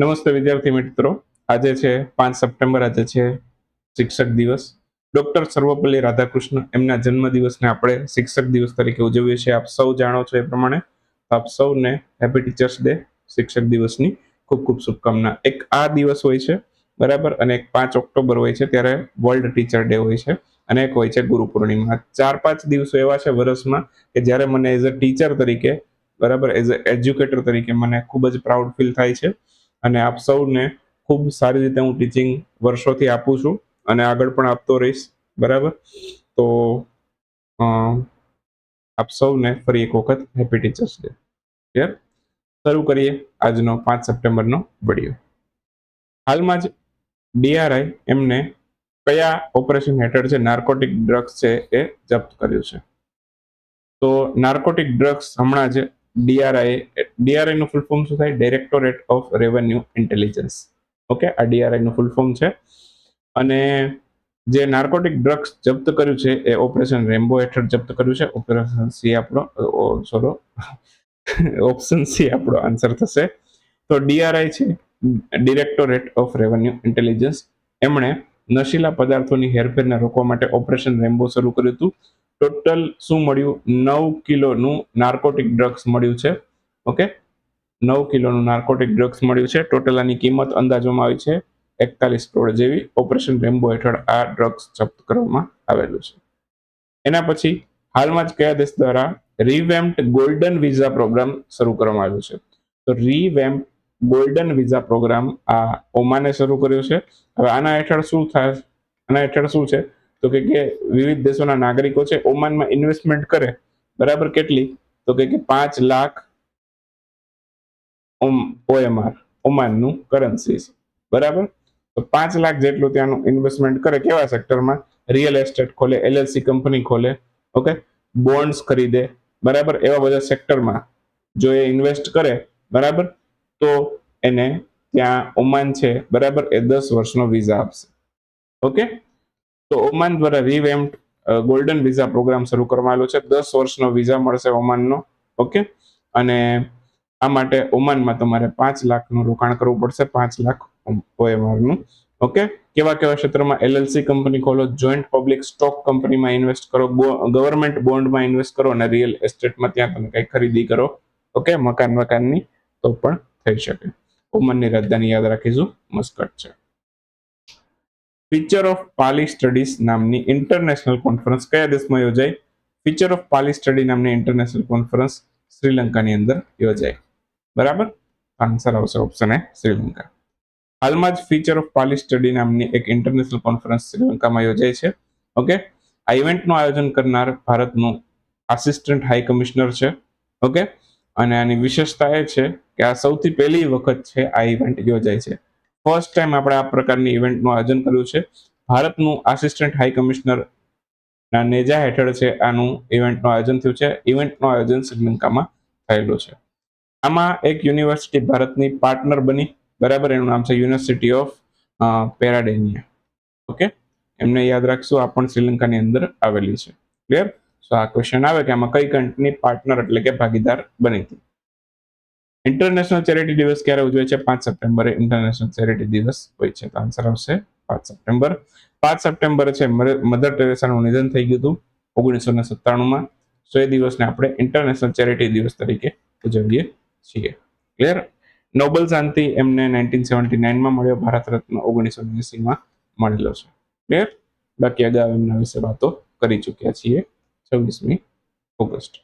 નમસ્તે વિદ્યાર્થી મિત્રો. આજે છે પાંચ સપ્ટેમ્બર, આજે છે શિક્ષક દિવસ. ડોક્ટર સર્વપલ્લી રાધાકૃષ્ણ એમના જન્મ દિવસને આપણે શિક્ષક દિવસ તરીકે ઉજવીએ છીએ. આપ સૌ જાણો છો એ પ્રમાણે આપ સૌને હેપી ટીચર્સ ડે શિક્ષક દિવસની ખૂબ ખૂબ શુભકામના. એક આ દિવસ હોય છે, બરાબર? અને એક પાંચ ઓક્ટોબર હોય છે, ત્યારે વર્લ્ડ ટીચર ડે હોય છે અને એક હોય છે ગુરુ પૂર્ણિમા. ચાર પાંચ દિવસો એવા છે વર્ષમાં કે જ્યારે મને એઝ અ ટીચર તરીકે, બરાબર? એઝ અ એજ્યુકેટર તરીકે મને ખૂબ જ પ્રાઉડ ફીલ થાય છે. અને આપ સૌને ખૂબ સારી રીતે હું ટીચિંગ વર્ષોથી આપું છું અને આગળ પણ આપતો રહીશ, બરાબર? તો આપ સૌને ફરી એક વખત હેપી ટીચર્સ ડે ક્લિયર શરૂ કરીએ આજનો પાંચ સપ્ટેમ્બરનો વીડિયો. હાલમાં જ ડીઆરઆઈ એમને કયા ઓપરેશન હેઠળ છે, નાર્કોટિક ડ્રગ્સ છે એ જપ્ત કર્યું છે. તો નાર્કોટિક ડ્રગ્સ હમણાં જ ડીઆરઆઈ ડીઆરઆઈનું ફૂલ ફોર્મ શું થાય? Directorate of revenue intelligence okay આ ડીઆરઆઈનું ફૂલ ફોર્મ છે. અને જે નાર્કોટિક ડ્રગ્સ જપ્ત કર્યું છે, એ ઓપરેશન રેમ્બો હેઠળ જપ્ત કર્યું છે. ઓપરેશન સી આપણો સોરો ઓપ્શન સી આપણો આન્સર થશે. તો ડીઆરઆઈ છે ડિરેક્ટોરેટ ઓફ રેવન્યુ ઇન્ટેલિજન્સ એમણે નશીલા પદાર્થોની હેરફેરને રોકવા માટે ઓપરેશન રેમ્બો શરૂ કર્યું હતું. ટોટલ શું મળ્યું? નવ કિલોનું નાર્કોટિક ડ્રગ્સ મળ્યું છે. ઓકે? નવ કિલોનું નાર્કોટિક ડ્રગ્સ મળ્યું છે. ટોટલ આની કિંમત અંદાજવામાં આવી છે એકતાલીસ કરોડ જેવી. ઓપરેશન રેમ્બો હેઠળ આ ડ્રગ્સ જપ્ત કરવામાં આવેલું છે. એના પછી હાલમાં જ કયા દેશ દ્વારા રીવેમ્પ્ડ ગોલ્ડન વિઝા પ્રોગ્રામ શરૂ કરવામાં આવ્યો છે? તો રીવેમ્પ ગોલ્ડન વિઝા પ્રોગ્રામ આ ઓમાને શરૂ કર્યો છે. હવે આના હેઠળ શું થાય? આના હેઠળ શું છે? તો કે કે વિવિધ દેશોના નાગરિકો છે, ઓમાનમાં ઇન્વેસ્ટમેન્ટ કરે. બરાબર કેટલી? તો કે પાંચ લાખ ઓએમઆર, ઓમાનનું કરન્સી છે. બરાબર? તો પાંચ લાખ જેટલું ત્યાંનું ઇન્વેસ્ટમેન્ટ કરે. કેવા સેક્ટરમાં રિયલ એસ્ટેટ ખોલે એલએલસી કંપની ખોલે. ઓકે બોન્ડ્સ ખરીદે. બરાબર? એવા બધા સેક્ટરમાં જો એ ઇન્વેસ્ટ કરે, બરાબર? તો એને ત્યાં ઓમાન છે. બરાબર? એ દસ વર્ષનો વિઝા આપશે. ઓકે તો ઓમાન દ્વારા રીવેમ્પ ગોલ્ડન વિઝા પ્રોગ્રામ શરૂ કરવામાં આવેલો છે. દસ વર્ષનો વિઝા મળશે ઓમાનનો. ઓકે? અને આ માટે ઓમાનમાં તમારે પાંચ લાખનું રોકાણ કરવું પડશે. પાંચ લાખ ઓએમઆરનું. ઓકે? કેવા કેવા ક્ષેત્રમાં એલએલસી કંપની ખોલો જોઈન્ટ પબ્લિક સ્ટોક કંપનીમાં ઇન્વેસ્ટ કરો ગવર્મેન્ટ બોન્ડમાં ઇન્વેસ્ટ કરો અને રિયલ એસ્ટેટમાં ત્યાં તમે કંઈ ખરીદી કરો. ઓકે? મકાન મકાનની તો પણ થઈ શકે. ઓમાનની રાજધાની યાદ રાખીશું. મસ્કટ છે. ફીચર ઓફ પાલી સ્ટડીઝ નામની ઇન્ટરનેશનલ કોન્ફરન્સ કયા દેશમાં યોજાય? ફીચર ઓફ પાલી સ્ટડી નામની ઇન્ટરનેશનલ કોન્ફરન્સ શ્રીલંકાની અંદર યોજાય. બરાબર? આન્સર આવશે ઓપ્શન એ શ્રીલંકા. હાલમાં જ ફીચર ઓફ પાલી સ્ટડી નામની એક ઇન્ટરનેશનલ કોન્ફરન્સ શ્રીલંકામાં યોજાય છે. ઓકે આ ઇવેન્ટનું આયોજન કરનાર ભારતનું આસિસ્ટન્ટ હાઈ કમિશનર છે. ઓકે અને આની વિશેષતા એ છે કે આ સૌથી પહેલી વખત છે આ ઇવેન્ટ યોજાય છે. ફર્સ્ટ ટાઈમ આપણે આ પ્રકારની ઇવેન્ટનું આયોજન કર્યું છે. ભારતનું આસિસ્ટન્ટ હાઈ કમિશનર નેજા હેઠળ છે આનું ઇવેન્ટનું આયોજન થયું છે. ઇવેન્ટનું આયોજન શ્રીલંકામાં થયેલું છે. આમાં એક યુનિવર્સિટી ભારતની પાર્ટનર બની. બરાબર, એનું નામ છે યુનિવર્સિટી ઓફ પેરાડેનિયા ઓકે એમને યાદ રાખશું, આ પણ શ્રીલંકાની અંદર આવેલી છે. ક્લિયર સો આ ક્વેશ્ચન આવે કે આમાં કઈ કન્ટ્રીની પાર્ટનર એટલે કે ભાગીદાર બની હતી? ઇન્ટરનેશનલ ચેરિટી દિવસ ક્યારે ઉજવે છે? પાંચ સપ્ટેમ્બરે ઇન્ટરનેશનલ ચેરિટી દિવસ હોય છે. તો આન્સર આવશે પાંચ સપ્ટેમ્બર. પાંચ સપ્ટેમ્બરે છે મધર ટેરેસાનું નિધન થઈ ગયું હતું ઓગણીસો ને સત્તાણુંમાં. સો એ દિવસને આપણે ઇન્ટરનેશનલ ચેરિટી દિવસ તરીકે ઉજવીએ છીએ. ક્લિયર નોબલ શાંતિ એમને નાઇન્ટીન સેવન્ટી નાઇનમાં મળ્યો. ભારત રત્ન ઓગણીસો એસીમાં મળેલો છે. ક્લિયર બાકી અગાઉ એમના વિશે વાતો કરી ચૂક્યા છીએ છવ્વીસમી ઓગસ્ટ.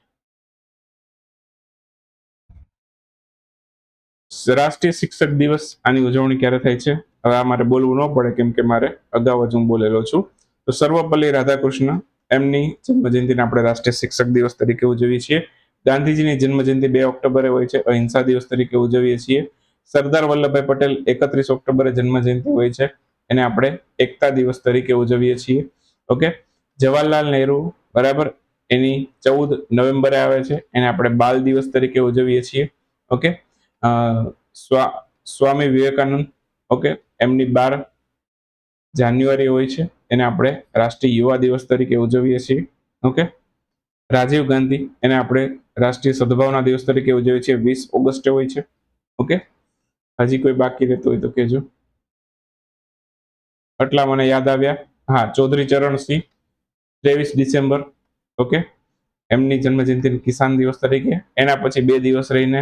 રાષ્ટ્રીય શિક્ષક દિવસ આની ઉજવણી ક્યારે થાય છે? હવે આ મારે બોલવું ન પડે, કેમ કે મારે અગાઉ જ હું બોલેલો છું. તો સર્વપલ્લી રાધાકૃષ્ણ એમની જન્મજયંતિને આપણે રાષ્ટ્રીય શિક્ષક દિવસ તરીકે ઉજવીએ છીએ. ગાંધીજીની જન્મજયંતિ બે ઓક્ટોબરે હોય છે, અહિંસા દિવસ તરીકે ઉજવીએ છીએ. સરદાર વલ્લભભાઈ પટેલ એકત્રીસ ઓક્ટોબરે જન્મજયંતિ હોય છે, એને આપણે એકતા દિવસ તરીકે ઉજવીએ છીએ. ઓકે? જવાહરલાલ નહેરુ, બરાબર? એની ચૌદ નવેમ્બરે આવે છે, એને આપણે બાલ દિવસ તરીકે ઉજવીએ છીએ. ઓકે? સ્વામી વિવેકાનંદ, ઓકે, એમની બાર જાન્યુઆરી હોય છે, એને આપણે રાષ્ટ્રીય યુવા દિવસ તરીકે ઉજવીએ છીએ, ઓકે? રાજીવ ગાંધી એને આપણે રાષ્ટ્રીય સદભાવના દિવસ તરીકે ઉજવીએ છીએ, વીસ ઓગસ્ટે હોય છે, ઓકે? હજી કોઈ બાકી રહેતું હોય તો કહેજો. આટલા મને યાદ આવ્યા. હા, ચૌધરી ચરણસિંહ ત્રેવીસ ડિસેમ્બર, ઓકે? એમની જન્મજયંતિ કિસાન દિવસ તરીકે. એના પછી બે દિવસ રહીને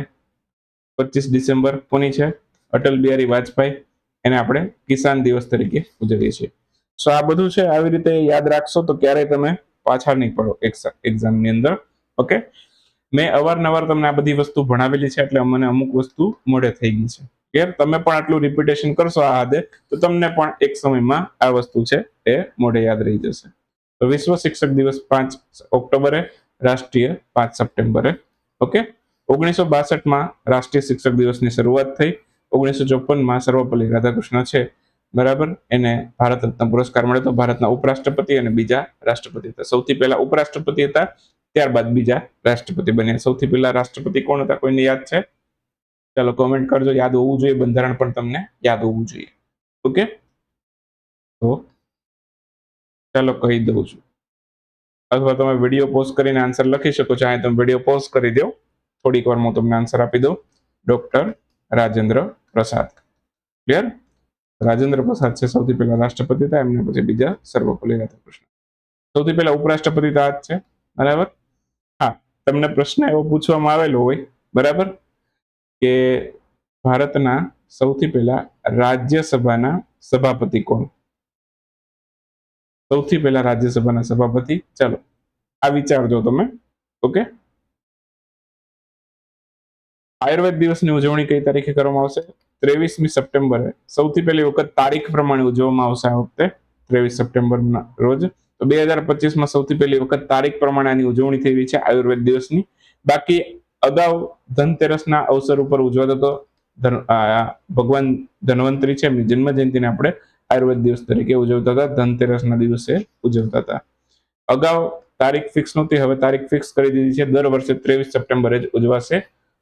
પચીસ ડિસેમ્બર કોની છે? અટલ બિહારી વાજપેયી. એને આપણે કિસાન દિવસ તરીકે ઉજવીએ છીએ. સો આ બધું છે, આવી રીતે યાદ રાખશો તો ક્યારેય તમે પાછા નહીં પડો એક્ઝામની અંદર. ઓકે મેં અવારનવાર તમને આ બધી વસ્તુ ભણાવેલી છે એટલે મને અમુક વસ્તુ મોડે થઈ ગઈ છે. ક્લિયર તમે પણ આટલું રિપીટેશન કરશો આ હાથે તો તમને પણ એક સમયમાં આ વસ્તુ છે એ મોઢે યાદ રહી જશે. તો વિશ્વ શિક્ષક દિવસ પાંચ ઓક્ટોબરે, રાષ્ટ્રીય પાંચ સપ્ટેમ્બરે. ઓકે ઓગણીસો બાસઠમાં રાષ્ટ્રીય શિક્ષક દિવસની શરૂઆત થઈ. ઓગણીસો ચોપનમાં સર્વપલ્લી રાધાકૃષ્ણ છે. બરાબર? એને ભારત રત્ન પુરસ્કાર મળ્યો હતો. ભારતના ઉપરાષ્ટ્રપતિ અને બીજા રાષ્ટ્રપતિ હતા. સૌથી પહેલા ઉપરાષ્ટ્રપતિ હતા. ત્યારબાદ બીજા રાષ્ટ્રપતિ બન્યા. સૌથી પહેલા રાષ્ટ્રપતિ કોણ હતા? કોઈને યાદ છે? ચાલો કોમેન્ટ કરજો. યાદ હોવું જોઈએ. બંધારણ પણ તમને યાદ હોવું જોઈએ. ઓકે? તો ચાલો કહી દઉં છું. અથવા તમે વીડિયો પોઝ કરીને આન્સર લખી શકો છો. અહીંયા તમે વીડિયો પોઝ કરી દો. થોડીક વાર હું તમને આન્સર આપી દઉં. ડોક્ટર રાજેન્દ્ર પ્રસાદ. ક્લિયર રાજેન્દ્ર પ્રસાદ છે સૌથી પહેલા રાષ્ટ્રપતિ હતા, એમને પછી બીજા સર્વપલ્લી રાધાકૃષ્ણ સૌથી પહેલા ઉપરાષ્ટ્રપતિ હતા જ છે. બરાબર? હા, તમને પ્રશ્ન એવો પૂછવામાં આવેલો હોય, બરાબર? કે ભારતના સૌથી પહેલા રાજ્યસભાના સભાપતિ કોણ? સૌથી પહેલા રાજ્યસભાના સભાપતિ, ચાલો, આ વિચારજો તમે, ઓકે? આયુર્વેદ દિવસની ઉજવણી કઈ તારીખે કરવામાં આવશે? ત્રેવીસમી સપ્ટેમ્બરે. સૌથી પહેલી વખત તારીખ પ્રમાણે ઉજવવામાં આવશે આ વખતે ત્રેવીસ સપ્ટેમ્બરના રોજ. તો બે હજાર પચીસમાં સૌથી પહેલી વખત તારીખ પ્રમાણે આની ઉજવણી થઈ છે આયુર્વેદ દિવસની. બાકી અગાઉ ધનતેરસના અવસર ઉપર ઉજવાતો હતો. ભગવાન ધન્વંતરી છે, એમની જન્મ જયંતિને આપણે આયુર્વેદ દિવસ તરીકે ઉજવતા હતા. ધનતેરસના દિવસે ઉજવતા હતા. અગાઉ તારીખ ફિક્સ નહોતી, હવે તારીખ ફિક્સ કરી દીધી છે. દર વર્ષે ત્રેવીસ સપ્ટેમ્બરે જ ઉજવાશે.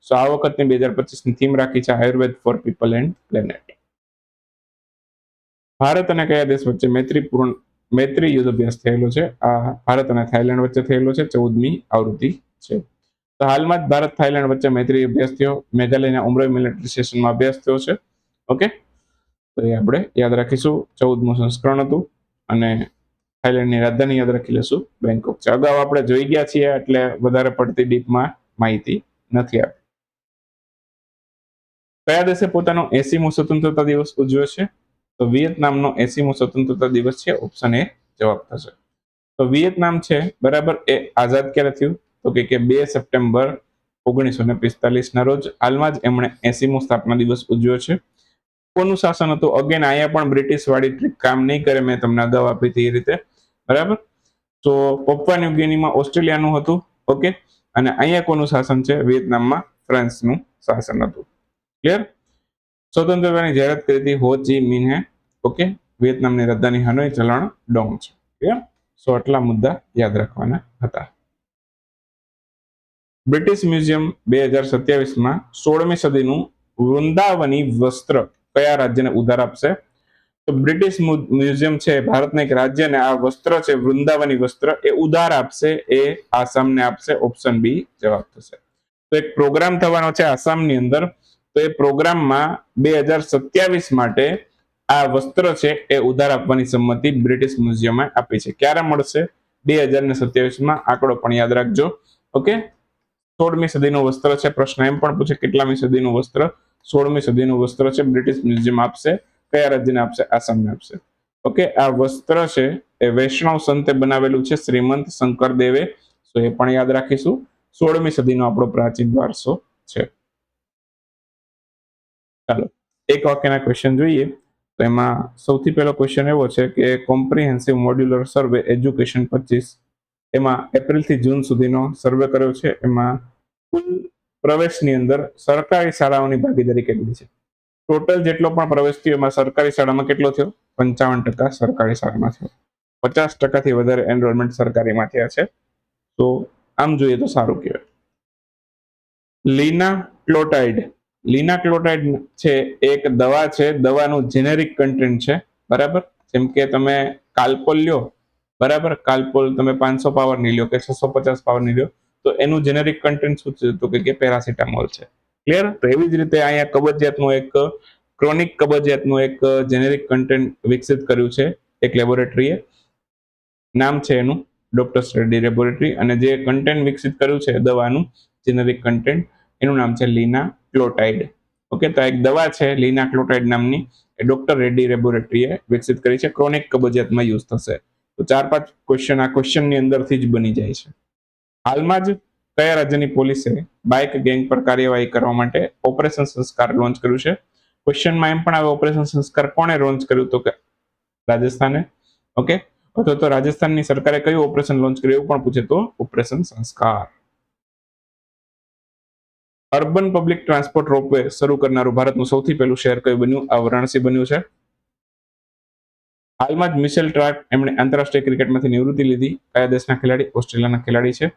સો આ વખતની બે હજાર પચીસની થીમ રાખી છે Ayurveda for people and planet Bharat અને કયા દેશ વચ્ચે મૈત્રીપૂર્ણ, મૈત્રી યુદ્ધ અભ્યાસ થયેલો છે? આ ભારત અને થાઈલેન્ડ વચ્ચે થયેલો છે, ચૌદમી આવૃત્તિ છે. તો હાલમાં જ ભારત થાઈલેન્ડ વચ્ચે મૈત્રી અભ્યાસ થયો, મેઘાલયના ઉમરોઈ મિલિટરી સ્ટેશનમાં અભ્યાસ થયો છે. ઓકે તો એ આપણે યાદ રાખીશું. ચૌદમું સંસ્કરણ હતું અને થાઈલેન્ડની રાજધાની યાદ રાખી લેશું. બેંકોક છે. અગાઉ આપણે જોઈ ગયા છીએ, એટલે વધારે પડતી ડીપમાં માહિતી નથી આપી. કયા દેશે પોતાનો એસીમો સ્વતંત્રતા દિવસ ઉજવ્યો છે? તો વિયેતનામનો એસીમો સ્વતંત્રતા દિવસ છે ઓપ્શન એ જવાબ થશે. તો વિયેતનામ છે, બરાબર? એ આઝાદ ક્યારે થયું? તો કે બે સપ્ટેમ્બર ઓગણીસો ને પિસ્તાલીસ ના રોજ. હાલમાં જ એમણે એસીમો સ્થાપના દિવસ ઉજવ્યો છે. કોનું શાસન હતું? અગેન અહીંયા પણ બ્રિટિશ વાળી ટ્રીક કામ નહીં કરે. મેં તમને અગાઉ આપી હતી એ રીતે. બરાબર? તો પપ્પા ન્યુગિનીમાં ઓસ્ટ્રેલિયાનું હતું. ઓકે અને અહીંયા કોનું શાસન છે? વિયેતનામમાં ફ્રાન્સનું શાસન હતું. ક્લિયર સ્વતંત્રતાની જાહેરાત કરી હતી હો ચી મિન્હે ઓકે વિયેતનામની રાજધાની હનોઈ ચલણ ડોંગ છે. ક્લિયર સો આટલા મુદ્દા યાદ રાખવાના હતા. બ્રિટિશ મ્યુઝિયમ બે હજાર સત્યાવીસમાં સોળમી સદીનું વૃંદાવની વસ્ત્ર કયા રાજ્યને ઉધાર આપશે? તો બ્રિટિશ મ્યુઝિયમ છે, ભારતના એક રાજ્ય ને આ વસ્ત્ર છે, વૃંદાવની વસ્ત્ર, એ ઉધાર આપશે, એ આસામને આપશે, ઓપ્શન બી જવાબ થશે. તો એક પ્રોગ્રામ થવાનો છે આસામની અંદર. તો એ પ્રોગ્રામમાં બે હજાર સત્યાવીસ માટે આ વસ્ત્ર છે એ ઉધાર આપવાની સંમતિ બ્રિટિશ મ્યુઝિયમે આપી છે. ક્યારે મળશે? બે હજાર ને સત્યાવીસમાં. આંકડો પણ યાદ રાખજો. ઓકે? સોળમી સદીનું વસ્ત્ર છે પ્રશ્ન. એમ પણ પૂછે કેટલામી સદીનું વસ્ત્ર? સોળમી સદીનું વસ્ત્ર છે બ્રિટિશ મ્યુઝિયમ આપશે. કયા રાજ્યને આપશે? આસામને આપશે. ઓકે? આ વસ્ત્ર છે એ વૈષ્ણવ સંતે બનાવેલું છે શ્રીમંત શંકર દેવે તો એ પણ યાદ રાખીશું. સોળમી સદીનો આપણો પ્રાચીન વારસો છે. ચાલો, એક વાક્યના ક્વેશ્ચન જોઈએ. તો એમાં સૌથી પહેલો ક્વેશ્ચન એવો છે કે કોમ્પ્રિહેન્સિવ મોડ્યુલર સર્વે એજ્યુકેશન પચીસ. એમાં એપ્રિલથી જૂન સુધીનો સર્વે કર્યો છે. એમાં કુલ પ્રવેશની અંદર સરકારી શાળાઓની ભાગીદારી કેટલી છે? ટોટલ જેટલો પણ પ્રવેશ થયો, એમાં સરકારી શાળામાં કેટલો થયો? પંચાવન ટકા સરકારી શાળામાં થયો. પચાસ ટકાથી વધારે એનરોલમેન્ટ સરકારીમાં થયા છે. તો આમ જોઈએ તો સારું કહેવાય. લીના ક્લોટાઇડ લીના ક્લોટાઇડ છે એક દવા છે, દવાનું જેનેરિક કન્ટેન્ટ છે, બરાબર? જેમ કે તમે કાલ્પોલ લ્યો, બરાબર? કાલ્પોલ તમે પાંચસો પાવરની લ્યો કે છસો પચાસ પાવરની લ્યો, તો એનું જેનેરિક કન્ટેન્ટ શું છે તો કે પેરાસિટામોલ છે. ક્લિયર તો એવી જ રીતે અહીંયા કબજિયાતનું એક ક્રોનિક કબજિયાતનું એક જેનેરિક કન્ટેન્ટ વિકસિત કર્યું છે એક લેબોરેટરીએ નામ છે એનું ડોક્ટર રેડ્ડી લેબોરેટરી અને જે કન્ટેન્ટ વિકસિત કર્યું છે દવાનું જેનેરિક કન્ટેન્ટ એનું નામ છે લીના ક્લોટાઇડ ઓકે તો એક દવા છે, લીના ક્લોટાઇડ નામની. એ ડોક્ટર રેડ્ડી લેબોરેટરીએ વિકસિત કરી છે. ક્રોનિક કબજિયાતમાં યુઝ થશે. તો ચાર પાંચ ક્વેશ્ચન આ ક્વેશ્ચનની અંદરથી જ બની જાય છે. હાલમાં જ કયા રાજ્યની પોલીસે બાઇક ગેંગ પર કાર્યવાહી કરવા માટે ઓપરેશન સંસ્કાર લોન્ચ કર્યું છે? ક્વેશ્ચનમાં એમ પણ આવે, ઓપરેશન સંસ્કાર કોણે લોન્ચ કર્યું તો કે રાજસ્થાને? ઓકે અથવા તો રાજસ્થાનની સરકારે કયું ઓપરેશન લોન્ચ કર્યું એવું પણ પૂછે તો ઓપરેશન સંસ્કાર. અર્બન પબ્લિક ટ્રાન્સપોર્ટ રોપવે શરૂ કરનારું ભારતનું સૌથી પહેલું શહેર કયું બન્યું? આ વારાણસી બન્યું છે. હાલમાં જ મિશેલ ટ્રાટ એમણે આંતરરાષ્ટ્રીય ક્રિકેટમાંથી નિવૃત્તિ લીધી. કયા દેશના ખેલાડી? ઓસ્ટ્રેલિયાના ખેલાડી છે.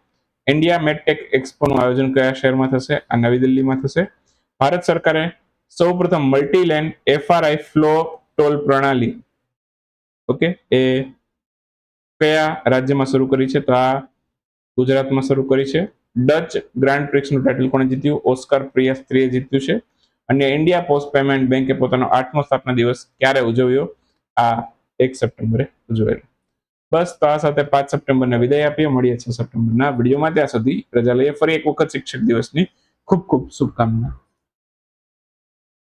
ઇન્ડિયા મેટટેક એક્સપોનું આયોજન કયા શહેરમાં થશે? આ નવી દિલ્હીમાં થશે. ભારત સરકારે સૌપ્રથમ multi lane FRI flow toll પ્રણાલી, ઓકે, એ કયા રાજ્યમાં શરૂ કરી છે? તો આ ગુજરાતમાં શરૂ કરી છે. ડચ ગ્રાન્ડ પ્રિક્સનું ટાઇટલ કોણે જીત્યું? ઓસ્કાર પ્રિયાસ્ત્રીએ જીત્યું છે. અને ઇન્ડિયા પોસ્ટ પેમેન્ટ બેંકે પોતાનો આઠમો સ્થાપના દિવસ ક્યારે ઉજવ્યો? આ એક સપ્ટેમ્બરે ઉજવેલો બસ તો આ સાથે પાંચ સપ્ટેમ્બરને વિદાય આપીએ. મળીએ છ સપ્ટેમ્બરના વિડીયોમાં. ત્યાં સુધી રજા લઈએ. ફરી એક વખત શિક્ષક દિવસની ખૂબ ખૂબ શુભકામના.